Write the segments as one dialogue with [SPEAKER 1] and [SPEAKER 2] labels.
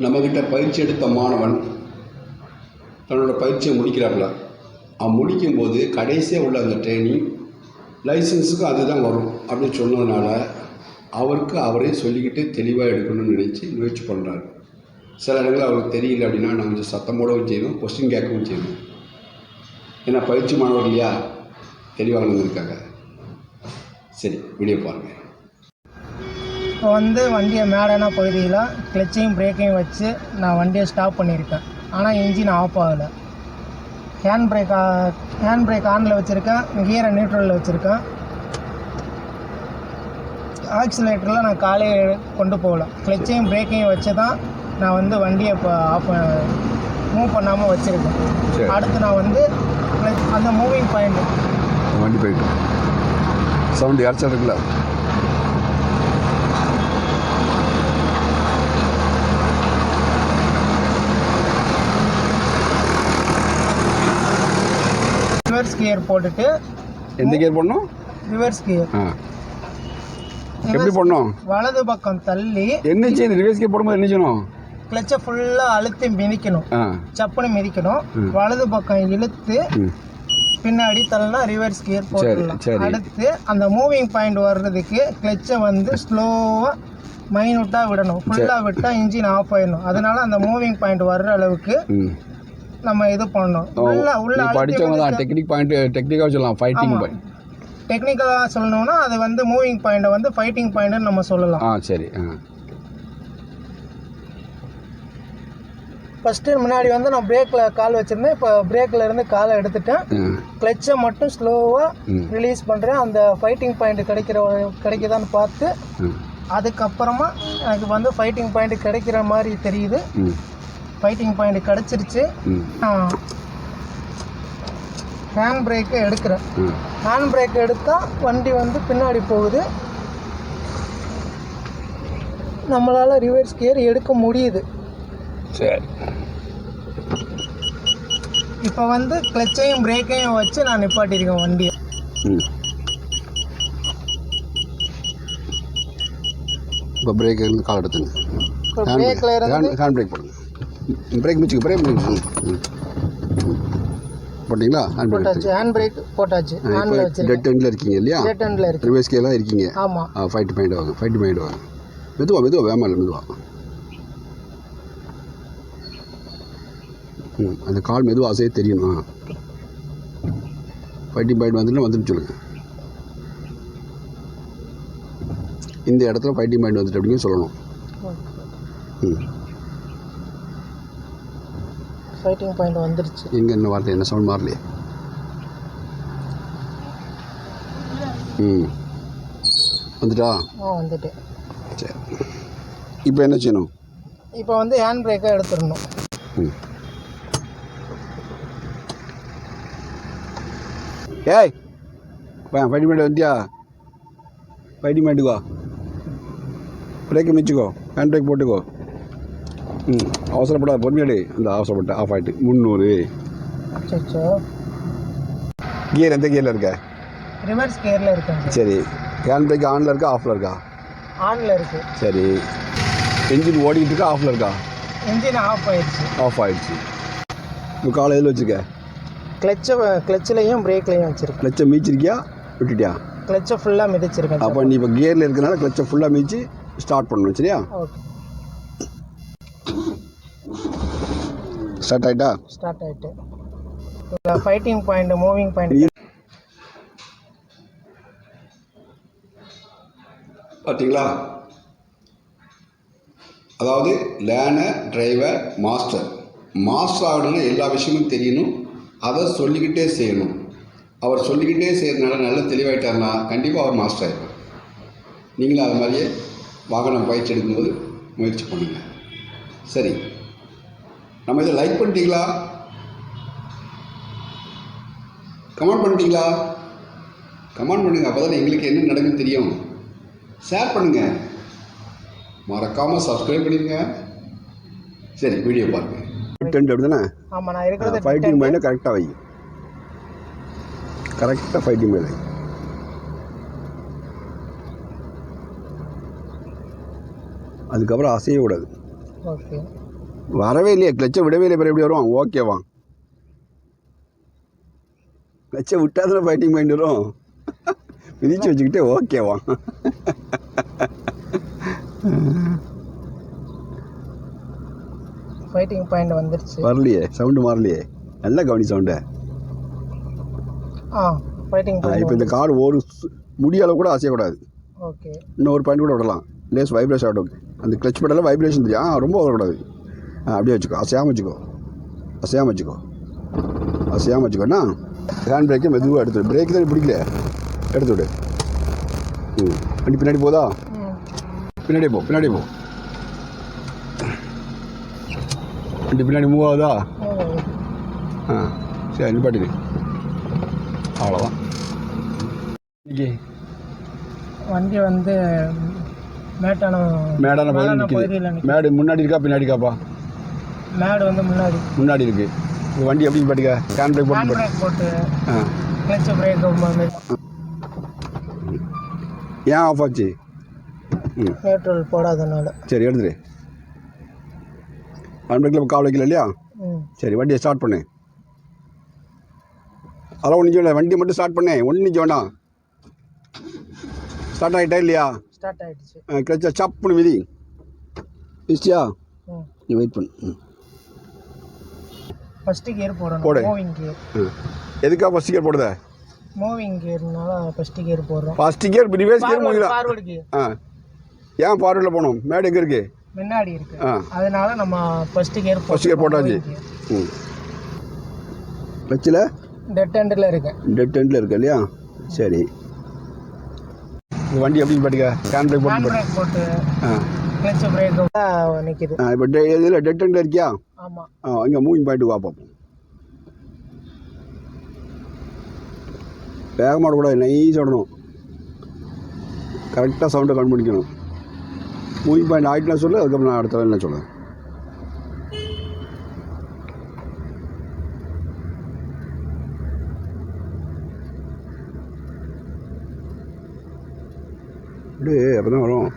[SPEAKER 1] நம்மக்கிட்ட பயிற்சி எடுத்த மாணவன் தன்னோட பயிற்சியை முடிக்கிறாப்புல. அவன் முடிக்கும்போது கடைசியாக உள்ள அந்த ட்ரைனிங் லைசன்ஸுக்கும் அதுதான் வரும் அப்படின்னு சொன்னதுனால அவருக்கு அவரே சொல்லிக்கிட்டு தெளிவாக எடுக்கணும்னு நினச்சி முயற்சி பண்ணுறாரு சில இடங்களில் அவருக்கு தெரியல அப்படின்னா நான் கொஞ்சம் சத்தமோடவும் செய்யணும் கொஸ்டின் கேட்கவும் செய்யணும் ஏன்னா பயிற்சி மாணவர் இல்லையா? தெளிவாக இருக்காங்க. சரி வீடியோ பாருங்கள்
[SPEAKER 2] இப்போ வந்து வண்டியை மேடான பகுதியில் கிளச்சையும் பிரேக்கையும் வச்சு நான் வண்டியை ஸ்டாப் பண்ணியிருக்கேன். ஆனால் இன்ஜின் ஆஃப் ஆகலை. ஹேண்ட் பிரேக் ஹேண்ட் பிரேக் ஆனில் வச்சுருக்கேன். கியரை நியூட்ரலில் வச்சுருக்கேன். ஆக்சிலேட்டரில் நான் காலையை கொண்டு போகல. கிளச்சையும் பிரேக்கையும் வச்சு தான் நான் வந்து வண்டியை இப்போ ஆஃப் மூவ் பண்ணாமல்
[SPEAKER 1] சரி.
[SPEAKER 2] வச்சுருக்கேன். அடுத்து நான் வந்து அந்த மூவிங் பாயிண்ட்
[SPEAKER 1] வண்டி போயிட்டு. சவுண்டு இறச்சல் இருக்குல்ல
[SPEAKER 2] ரிவர்ஸ் கியர் போட்டுட்டு
[SPEAKER 1] எந்த கியர் போடணும்?
[SPEAKER 2] ரிவர்ஸ் கியர்
[SPEAKER 1] எப்படி போடணும்?
[SPEAKER 2] வலது பக்கம் தள்ளி.
[SPEAKER 1] என்ன செய்யணும்? ரிவர்ஸ் கியர் போடும்போது என்ன செய்யணும்?
[SPEAKER 2] கிளச்சை ஃபுல்லாக அழுத்தி மிதிக்கணும். சப்புன்னு மிதிக்கணும். வலது பக்கம் இழுத்து பின்னாடி தள்ளனா ரிவர்ஸ் கியர் போட்டுடலாம். அடுத்து அந்த மூவிங் பாயிண்ட் வர்றதுக்கு கிளச்சை வந்து ஸ்லோவாக மைனூட்டாக விடணும். ஃபுல்லாக விட்டால் இன்ஜின் ஆஃப் ஆயிடணும். அதனால அந்த மூவிங் பாயிண்ட் வர்ற அளவுக்கு நம்ம இது பண்ணணும். உள்ள உள்ள
[SPEAKER 1] நீ படித்தவங்க தான். டெக்னிக் பாயிண்ட் டெக்னிக்காக சொல்லலாம் ஃபைட்டிங் பாயிண்ட்
[SPEAKER 2] டெக்னிக்கலாக சொல்லணும்னா அது வந்து மூவிங் பாயிண்ட்டை வந்து ஃபைட்டிங் பாயிண்ட்னு நம்ம சொல்லலாம்.
[SPEAKER 1] ஆ சரி ஆ.
[SPEAKER 2] ஃபஸ்ட்டு முன்னாடி வந்து நான் பிரேக்கில் கால் வச்சுருந்தேன். இப்போ பிரேக்கில் இருந்து காலை எடுத்துட்டேன். கிளச்சை மட்டும் ஸ்லோவாக ரிலீஸ் பண்ணுறேன் அந்த ஃபைட்டிங் பாயிண்ட் கிடைக்கிற கிடைக்குதான்னு பார்த்து அதுக்கப்புறமா எனக்கு வந்து ஃபைட்டிங் பாயிண்ட் கிடைக்கிற மாதிரி தெரியுது. ஃபைட்டிங் பாயிண்ட் கிடச்சிருச்சு. ஹேண்ட் பிரேக்கை எடுக்கிறேன். ஹேண்ட் பிரேக் எடுத்தால் வண்டி வந்து பின்னாடி போகுது. நம்மளால் ரிவர்ஸ் கியர் எடுக்க முடியுது.
[SPEAKER 1] சரி.
[SPEAKER 2] இப்போ வந்து கிளச்சையும் பிரேக்கையும் வச்சு நான் நிப்பாட்டியிருக்கேன் வண்டியை.
[SPEAKER 1] இப்போ பிரேக் இருந்து கால் எடுத்துங்க.
[SPEAKER 2] பிரேக்கில் இருந்து
[SPEAKER 1] ஹேண்ட் பிரேக் போடுங்க. பிரேக் மிச்சுக்கு பிரேக். போட்டிங்களா?
[SPEAKER 2] போட்டாச்சு ஹேண்ட் பிரேக் போட்டாச்சு. ஹேண்டில் வச்சிருக்கேன்.
[SPEAKER 1] டெட் எண்டில் இருக்கீங்க இல்லையா?
[SPEAKER 2] லேட் ஹேண்டில் இருக்கு.
[SPEAKER 1] ரிவர்ஸ் கேலாம் இருக்கீங்க.
[SPEAKER 2] ஆமாம்
[SPEAKER 1] ஆ ஃபைட்டு மைண்ட் வாங்க ஃபைட்டு மைண்ட் வாங்க. மெதுவா மெதுவா வேமா இல்லை மெதுவா. ம் அந்த கால் மெதுவா அசைய தெரியணும் ஃபைட்டிங் பாயிண்ட் வந்துட்டு வந்துட்டு சொல்லுங்கள் இந்த இடத்துல ஃபைட்டிங் பாயிண்ட் வந்துட்டு அப்படின்னு சொல்லணும். ம்.
[SPEAKER 2] ஃபைட்டிங் பாயிண்ட் வந்துருச்சு.
[SPEAKER 1] எங்கே என்ன வார்த்தை என்ன சவுண்ட் மாறலையே? ம். வந்துட்டா?
[SPEAKER 2] ஆ வந்துட்டு.
[SPEAKER 1] சரி இப்போ என்ன செய்யணும்?
[SPEAKER 2] இப்போ வந்து ஹேண்ட் பிரேக்கை எடுத்துடணும்.
[SPEAKER 1] ம். ஏய்! வந்துட்டியா ஃபைட்டிங் பாயிண்ட்டுக்கோ பிரேக்கை மிச்சுக்கோ ஹேண்ட் பிரேக் போட்டுக்கோ. ம் அவசரப்படாத பொறுமையாடி அந்த அவசரப்பட்ட ஆஃப் ஆகிட்டு முந்நூறு. கியர் எந்த கியரில் இருக்க?
[SPEAKER 2] ரிவர்ஸ் கியரில் இருக்குங்க
[SPEAKER 1] சரி. ஹேண்ட் பிரேக் ஆனில் இருக்கா ஆஃபில் இருக்கா?
[SPEAKER 2] ஆனில் இருக்கு.
[SPEAKER 1] சரி. என்ஜின் ஓடிக்கிட்டு இருக்கா ஆஃபில் இருக்கா?
[SPEAKER 2] இன்ஜின் ஆஃப் ஆயிடுச்சு.
[SPEAKER 1] ஆஃப் ஆயிடுச்சு. இப்போ காலை எதில் வச்சுருக்க?
[SPEAKER 2] கிளச்சை கிளச்சிலையும் பிரேக்லையும் வச்சுருக்கேன்.
[SPEAKER 1] கிளச்சை மீச்சிருக்கியா? விட்டுட்டியா?
[SPEAKER 2] கிளச்சை ஃபுல்லாக மிதிச்சிருக்கேன்
[SPEAKER 1] அப்போ நீ இப்போ கியரில் இருக்கனால கிளச்சை ஃபுல்லாக மீச்சு ஸ்டார்ட் பண்ணணும் சரியா?
[SPEAKER 2] ஓகே
[SPEAKER 1] ஸ்டார்ட் ஆகிட்டா
[SPEAKER 2] ஸ்டார்ட் ஆகிட்டு ஃபைட்டிங் பாயிண்ட் மூவிங் பாயிண்ட்
[SPEAKER 1] பார்த்தீங்களா அதாவது லேனர் டிரைவர் மாஸ்டர். மாஸ்டர் ஆகணும்னா எல்லா விஷயமும் தெரியணும். அதை சொல்லிக்கிட்டே செய்யணும். அவர் சொல்லிக்கிட்டே செய்கிறதுனால நல்ல தெளிவாயிட்டார்னா கண்டிப்பாக அவர் மாஸ்டர் ஆகிடுவார் நீங்களும் அது மாதிரியே வாகனம் பயிற்சி எடுக்கும்போது முயற்சி பண்ணுங்கள் சரி. நம்ம இதை லைக் பண்ணிட்டீங்களா? கமெண்ட் பண்ணிட்டீங்களா? கமெண்ட் பண்ணுங்கள் அப்போ தான் எங்களுக்கு என்ன நடக்குன்னு தெரியும். ஷேர் பண்ணுங்கள் மறக்காமல் சப்ஸ்கிரைப் பண்ணிடுங்க. சரி வீடியோ பாருங்கள் டென்ட் அப்படி தானே
[SPEAKER 2] ஆமாம் நான் இருக்கிறது
[SPEAKER 1] ஃபைட்டிங் கரெக்டாக வை. கரெக்டாக ஃபைட்டிங் மைண்ட் அதுக்கப்புறம் அசைய கூடாது.
[SPEAKER 2] ஓகே
[SPEAKER 1] வரவே இல்லையே. கிளச்சை விடவே இல்லை பிறகு எப்படி வரும் ஓகேவா கிளச்சை விட்டா தானே ஃபைட்டிங் மைண்ட் வரும். மிதிச்சு வச்சுக்கிட்டே ஓகேவா
[SPEAKER 2] ஃபைட்டிங் பாயிண்ட் வந்துருச்சு.
[SPEAKER 1] வரலையே. சவுண்டு மாறலையே. நல்லா கவனி சவுண்டை
[SPEAKER 2] ஆ? ஃபைட்டிங்
[SPEAKER 1] இப்போ
[SPEAKER 2] பாயிண்ட்
[SPEAKER 1] இந்த கார் ஒரு சு- முடிய அளவு கூட அசையக்கூடாது.
[SPEAKER 2] ஓகே
[SPEAKER 1] இன்னும் ஒரு பாயிண்ட் கூட விடலாம் லேஸ் வைப்ரேஷன் ஆகட்டும் அந்த கிளச் பெடலில் வைப்ரேஷன் தெரியும். ரொம்ப வரக்கூடாது அப்படியே வச்சுக்கோ. அசையாமல் வச்சுக்கோ. அசையாமல் வச்சுக்கோ. அசையாமல் வச்சுக்கோண்ணா ஹேண்ட் பிரேக்கை மெதுவாக எடுத்து பிரேக் தான் பிடிக்கல. எடுத்து விடு. ம். வண்டி பின்னாடி போதா? பின்னாடி போ பின்னாடி போ. வண்டி பின்னாடி மூவ் ஆகுதா. ஆ சரி நிப்பாட்டிடு. அவ்வளோதான் இன்னைக்கு?
[SPEAKER 2] வண்டி வந்து மேட்டான
[SPEAKER 1] மேடான பகுதியில் மேடு முன்னாடி இருக்கா பின்னாடி இருக்காப்பா
[SPEAKER 2] மேடு வந்து முன்னாடி.
[SPEAKER 1] முன்னாடி இருக்கு. இந்த வண்டி எப்படி பாட்டுக்க ஹேண்ட் பிரேக் போட்டு
[SPEAKER 2] பிரேக் போட்டு
[SPEAKER 1] ஆ.
[SPEAKER 2] கிளச் பிரேக்
[SPEAKER 1] ஏன் ஆஃப் ஆச்சு? ம்.
[SPEAKER 2] நியூட்ரல் போடாதனால.
[SPEAKER 1] சரி எடுத்துரு. ஹேண்ட் பிரேக்கில் கால் வைக்கல இல்லையா? சரி வண்டியை ஸ்டார்ட் பண்ணு. அதெல்லாம் ஒன்றும் இல்லை வண்டி மட்டும் ஸ்டார்ட் பண்ணு. ஒன்றும் நிற்க வேண்டாம். ஸ்டார்ட் ஆகிட்டா இல்லையா?
[SPEAKER 2] ஸ்டார்ட் ஆயிடுச்சு.
[SPEAKER 1] கிளச்சா சப்புன்னு மிதி. மிஸ்டியா நீ வெயிட் பண்ணு. ம்.
[SPEAKER 2] ஃபஸ்ட்டு கியர் போடணும்
[SPEAKER 1] போடு.
[SPEAKER 2] மூவிங் கியர்
[SPEAKER 1] எதுக்காக ஃபஸ்ட் கியர் போடுத?
[SPEAKER 2] மூவிங் கியர்னால ஃபஸ்ட்டு கியர் போடுறோம்.
[SPEAKER 1] ஃபஸ்ட் கியர் ரிவேர்ஸ் கியர் முடியலாம்
[SPEAKER 2] ஃபார்வர்டு கியர்
[SPEAKER 1] ஆ. ஏன் ஃபார்வர்டில் போகணும் மேடு எங்கே இருக்குது
[SPEAKER 2] முன்னாடி இருக்கு. அதனால நம்ம ஃபஸ்ட்டு கியர்
[SPEAKER 1] ஃபஸ்ட் கியர் போட்டாச்சு. ம். கிளச்சில்
[SPEAKER 2] டெட் எண்டில் இருக்கேன்
[SPEAKER 1] டெட் எண்டில் இருக்கு இல்லையா? சரி. வண்டி எப்படி பாட்டுக்க ஹேண்ட் பிரேக் போட்டு பாட்டு ஆ.
[SPEAKER 2] கிளச் பிரேக் நிற்கிது
[SPEAKER 1] இப்போ டெ இதில் டெட் எண்டில் இருக்கியா? இங்கே மூவிங் பாயிண்ட் வா பார்ப்போம் வேகமாக கூட நைஸ் விடணும் கரெக்டாக சவுண்டை கண்டுபிடிக்கணும். மூவிங் பாயிண்ட் ஆகிட்டுனா சொல்லு அதுக்கப்புறம் நான் அடுத்த என்ன சொல்லுவேன் அப்படியே அப்போ தான் வரும்.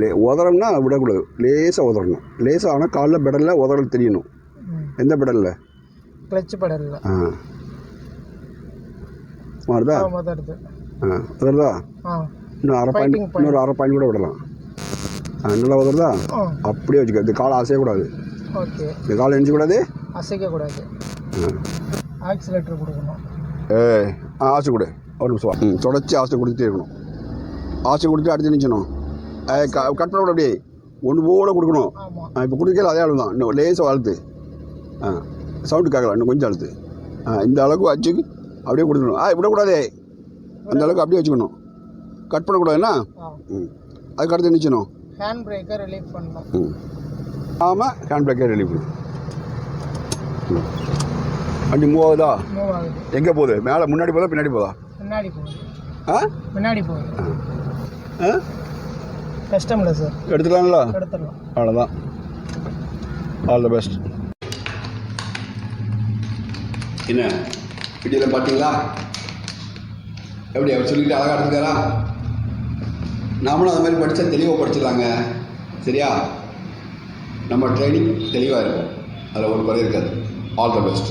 [SPEAKER 1] லே உதறம்னா விடக்கூடாது. லேசாக உதறணும். லேசாக ஆனால் காலில் பெடலில் உதறல் தெரியணும். எந்த பெடலில்?
[SPEAKER 2] கிளச் படல
[SPEAKER 1] ஆ. மாறுதா ஆ உதறதா? இன்னும் அரை பாயிண்ட். இன்னொரு அரை பாயிண்ட் கூட விடலாம். ஆ நல்லா உதறதா? அப்படியே வச்சுக்க. இந்த காலை அசையக்கூடாது.
[SPEAKER 2] ஓகே.
[SPEAKER 1] இந்த காலை எரிஞ்சக்கூடாது
[SPEAKER 2] அசைக்கக்கூடாது. ஆக்சிலேட்டர் கொடுக்கணும்.
[SPEAKER 1] ஆ ஆசை கொடு. ஒரு நிமிஷம். ம் தொடச்சி ஆசை கொடுத்துட்டே இருக்கணும். ஆசை கொடுத்து அடுத்து ஏ க கட் பண்ணக்கூடாது அப்படியே ஒன்று போல கொடுக்கணும். இப்போ கொடுக்கல அதே அளவு தான் இன்னும் லேசாக அழுத்து. ஆ சவுண்டு கேட்கலாம் இன்னும் கொஞ்சம் அழுத்து. ஆ இந்த அளவுக்கு வச்சு அப்படியே கொடுக்கணும். ஆ விடக்கூடாதே. அந்த அளவுக்கு அப்படியே வச்சுக்கணும். கட் பண்ணக்கூடாதுன்னா ம் அதுக்கு அடுத்து நிற்கணும்
[SPEAKER 2] ஹேண்ட் பிரேக்கை ரிலீஃப் பண்ணணும்.
[SPEAKER 1] ம். ஆமாம் ஹேண்ட் பிரேக்கே ரிலீவ் ம். வண்டி
[SPEAKER 2] மூவ் ஆகுதா?
[SPEAKER 1] எங்கே போகுது? மேலே முன்னாடி போதா பின்னாடி போதா?
[SPEAKER 2] முன்னாடி போகுது.
[SPEAKER 1] ஆ?
[SPEAKER 2] முன்னாடி போகுது.
[SPEAKER 1] ஆ?
[SPEAKER 2] கஷ்டமில்ல சார்.
[SPEAKER 1] எடுத்துக்கலாங்களா?
[SPEAKER 2] எடுத்துடலாம்.
[SPEAKER 1] அவ்வளோதான் ஆல் த பெஸ்ட் என்ன? வீடியோவில் பார்த்தீங்களா? எப்படி அவர் சொல்லிட்டு அழகாக எடுத்துக்காரா நாமளும் அது மாதிரி படித்தா தெளிவாக படிச்சிடலாங்க. சரியா? நம்ம ட்ரைனிங் தெளிவாக இருக்கும். அதில் ஒரு குறை இருக்காது. All the best